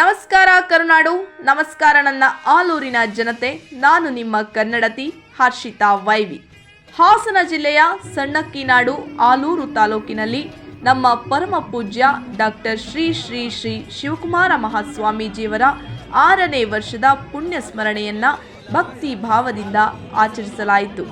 ನಮಸ್ಕಾರ ಕರುನಾಡು, ನಮಸ್ಕಾರ ನನ್ನ ಆಲೂರಿನ ಜನತೆ, ನಾನು ನಿಮ್ಮ ಕನ್ನಡತಿ ಹರ್ಷಿತಾ ವೈವಿ. ಹಾಸನ ಜಿಲ್ಲೆಯ ಸಣ್ಣಕ್ಕಿನಾಡು, ಆಲೂರು ತಾಲೂಕಿನಲ್ಲಿ ನಮ್ಮ ಪರಮ ಪೂಜ್ಯ ಡಾಕ್ಟರ್ ಶ್ರೀ ಶ್ರೀ ಶ್ರೀ ಶಿವಕುಮಾರ ಮಹಾಸ್ವಾಮೀಜಿಯವರ ಆರನೇ ವರ್ಷದ ಪುಣ್ಯ ಸ್ಮರಣೆಯನ್ನ ಭಕ್ತಿ ಭಾವದಿಂದ ಆಚರಿಸಲಾಯಿತು.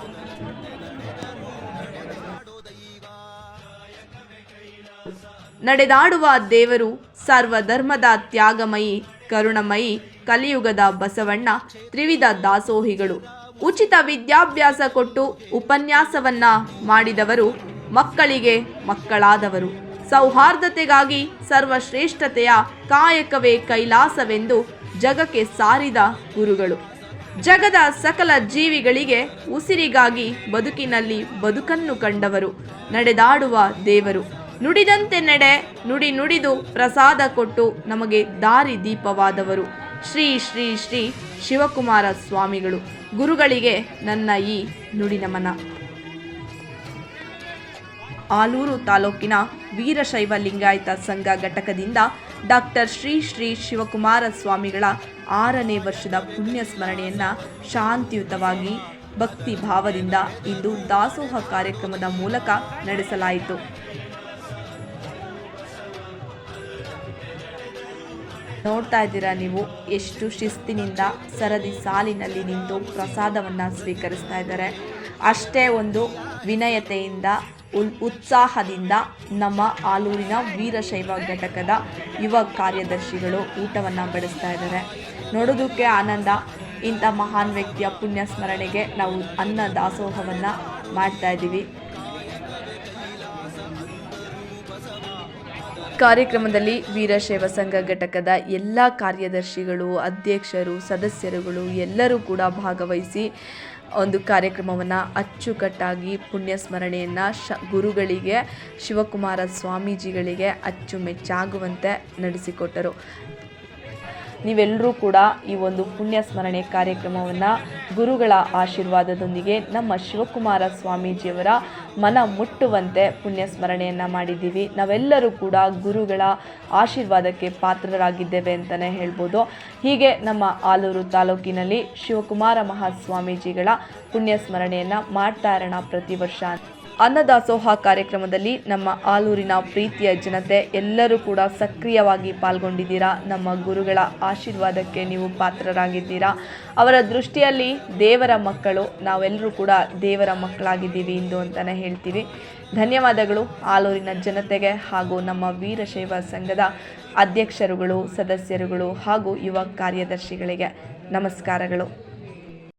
ನಡೆದಾಡುವ ದೇವರು ಸರ್ವಧರ್ಮದ ತ್ಯಾಗಮಯಿ, ಕರುಣಮಯಿ, ಕಲಿಯುಗದ ಬಸವಣ್ಣ, ತ್ರಿವಿಧ ದಾಸೋಹಿಗಳು. ಉಚಿತ ವಿದ್ಯಾಭ್ಯಾಸ ಕೊಟ್ಟು ಉಪನ್ಯಾಸವನ್ನ ಮಾಡಿದವರು ಮಕ್ಕಳಿಗೆ ಮಕ್ಕಳಾದವರು. ಸೌಹಾರ್ದತೆಗಾಗಿ ಸರ್ವಶ್ರೇಷ್ಠತೆಯ ಕಾಯಕವೇ ಕೈಲಾಸವೆಂದು ಜಗಕ್ಕೆ ಸಾರಿದ ಗುರುಗಳು. ಜಗದ ಸಕಲ ಜೀವಿಗಳಿಗೆ ಉಸಿರಿಗಾಗಿ ಬದುಕಿನಲ್ಲಿ ಬದುಕನ್ನು ಕಂಡವರು, ನಡೆದಾಡುವ ದೇವರು. ನುಡಿದಂತೆ ನಡೆ, ನುಡಿ ನುಡಿದು ಪ್ರಸಾದ ಕೊಟ್ಟು ನಮಗೆ ದಾರಿ ದೀಪವಾದವರು. ಶ್ರೀ ಶ್ರೀ ಶ್ರೀ ಶಿವಕುಮಾರ ಸ್ವಾಮಿಗಳು. ಗುರುಗಳಿಗೆ ನನ್ನ ಈ ನುಡಿ ನಮನ ಆಲೂರು ತಾಲೂಕಿನ ವೀರಶೈವ ಲಿಂಗಾಯತ ಸಂಘ ಘಟಕದಿಂದ ಡಾಕ್ಟರ್ ಶ್ರೀ ಶ್ರೀ ಶಿವಕುಮಾರ ಸ್ವಾಮಿಗಳ ಆರನೇ ವರ್ಷದ ಪುಣ್ಯ ಸ್ಮರಣೆಯನ್ನ ಶಾಂತಿಯುತವಾಗಿ ಭಕ್ತಿ ಭಾವದಿಂದ ಇಂದು ದಾಸೋಹ ಕಾರ್ಯಕ್ರಮದ ಮೂಲಕ ನಡೆಸಲಾಯಿತು. ನೋಡ್ತಾ ಇದ್ದೀರಾ ನೀವು? ಎಷ್ಟು ಶಿಸ್ತಿನಿಂದ ಸರದಿ ಸಾಲಿನಲ್ಲಿ ನಿಂತು ಪ್ರಸಾದವನ್ನು ಸ್ವೀಕರಿಸ್ತಾ ಇದ್ದಾರೆ. ಅಷ್ಟೇ ಒಂದು ವಿನಯತೆಯಿಂದ, ಉಲ್, ಉತ್ಸಾಹದಿಂದ ನಮ್ಮ ಆಲೂರಿನ ವೀರಶೈವ ಘಟಕದ ಯುವ ಕಾರ್ಯದರ್ಶಿಗಳು ಊಟವನ್ನು ಬಡಿಸ್ತಾ ಇದ್ದಾರೆ. ನೋಡೋದಕ್ಕೆ ಆನಂದ. ಇಂಥ ಮಹಾನ್ ವ್ಯಕ್ತಿಯ ಪುಣ್ಯ ಸ್ಮರಣೆಗೆ ನಾವು ಅನ್ನ ದಾಸೋಹವನ್ನು ಮಾಡ್ತಾ ಇದ್ದೀವಿ. ಕಾರ್ಯಕ್ರಮದಲ್ಲಿ ವೀರಶೈವ ಸಂಘ ಘಟಕದ ಎಲ್ಲ ಕಾರ್ಯದರ್ಶಿಗಳು, ಅಧ್ಯಕ್ಷರು, ಸದಸ್ಯರುಗಳು ಎಲ್ಲರೂ ಕೂಡ ಭಾಗವಹಿಸಿ ಒಂದು ಕಾರ್ಯಕ್ರಮವನ್ನು ಅಚ್ಚುಕಟ್ಟಾಗಿ ಪುಣ್ಯ ಸ್ಮರಣೆಯನ್ನು ಶ, ಗುರುಗಳಿಗೆ, ಶಿವಕುಮಾರ ಸ್ವಾಮೀಜಿಗಳಿಗೆ ಅಚ್ಚುಮೆಚ್ಚಾಗುವಂತೆ ನಡೆಸಿಕೊಟ್ಟರು. ನೀವೆಲ್ಲರೂ ಕೂಡ ಈ ಒಂದು ಪುಣ್ಯ ಸ್ಮರಣೆ ಕಾರ್ಯಕ್ರಮವನ್ನು ಗುರುಗಳ ಆಶೀರ್ವಾದದೊಂದಿಗೆ ನಮ್ಮ ಶಿವಕುಮಾರ ಸ್ವಾಮೀಜಿಯವರ ಮನ ಮುಟ್ಟುವಂತೆ ಪುಣ್ಯ ಸ್ಮರಣೆಯನ್ನು ಮಾಡಿದ್ದೀವಿ. ನಾವೆಲ್ಲರೂ ಕೂಡ ಗುರುಗಳ ಆಶೀರ್ವಾದಕ್ಕೆ ಪಾತ್ರರಾಗಿದ್ದೇವೆ ಅಂತಲೇ ಹೇಳ್ಬೋದು. ಹೀಗೆ ನಮ್ಮ ಆಲೂರು ತಾಲೂಕಿನಲ್ಲಿ ಶಿವಕುಮಾರ ಮಹಾಸ್ವಾಮೀಜಿಗಳ ಪುಣ್ಯ ಸ್ಮರಣೆಯನ್ನು ಮಾಡ್ತಾ ಇರೋಣ ಪ್ರತಿ ವರ್ಷ ಅನ್ನದಾಸೋಹ ಕಾರ್ಯಕ್ರಮದಲ್ಲಿ ನಮ್ಮ ಆಲೂರಿನ ಪ್ರೀತಿಯ ಜನತೆ ಎಲ್ಲರೂ ಕೂಡ ಸಕ್ರಿಯವಾಗಿ ಪಾಲ್ಗೊಂಡಿದ್ದೀರಾ. ನಮ್ಮ ಗುರುಗಳ ಆಶೀರ್ವಾದಕ್ಕೆ ನೀವು ಪಾತ್ರರಾಗಿದ್ದೀರಾ. ಅವರ ದೃಷ್ಟಿಯಲ್ಲಿ ದೇವರ ಮಕ್ಕಳು, ನಾವೆಲ್ಲರೂ ಕೂಡ ದೇವರ ಮಕ್ಕಳಾಗಿದ್ದೀವಿ ಇಂದು ಅಂತಲೇ ಹೇಳ್ತೀವಿ. ಧನ್ಯವಾದಗಳು ಆಲೂರಿನ ಜನತೆಗೆ ಹಾಗೂ ನಮ್ಮ ವೀರಶೈವ ಸಂಘದ ಅಧ್ಯಕ್ಷರುಗಳು, ಸದಸ್ಯರುಗಳು ಹಾಗೂ ಯುವ ಕಾರ್ಯದರ್ಶಿಗಳಿಗೆ. ನಮಸ್ಕಾರಗಳು.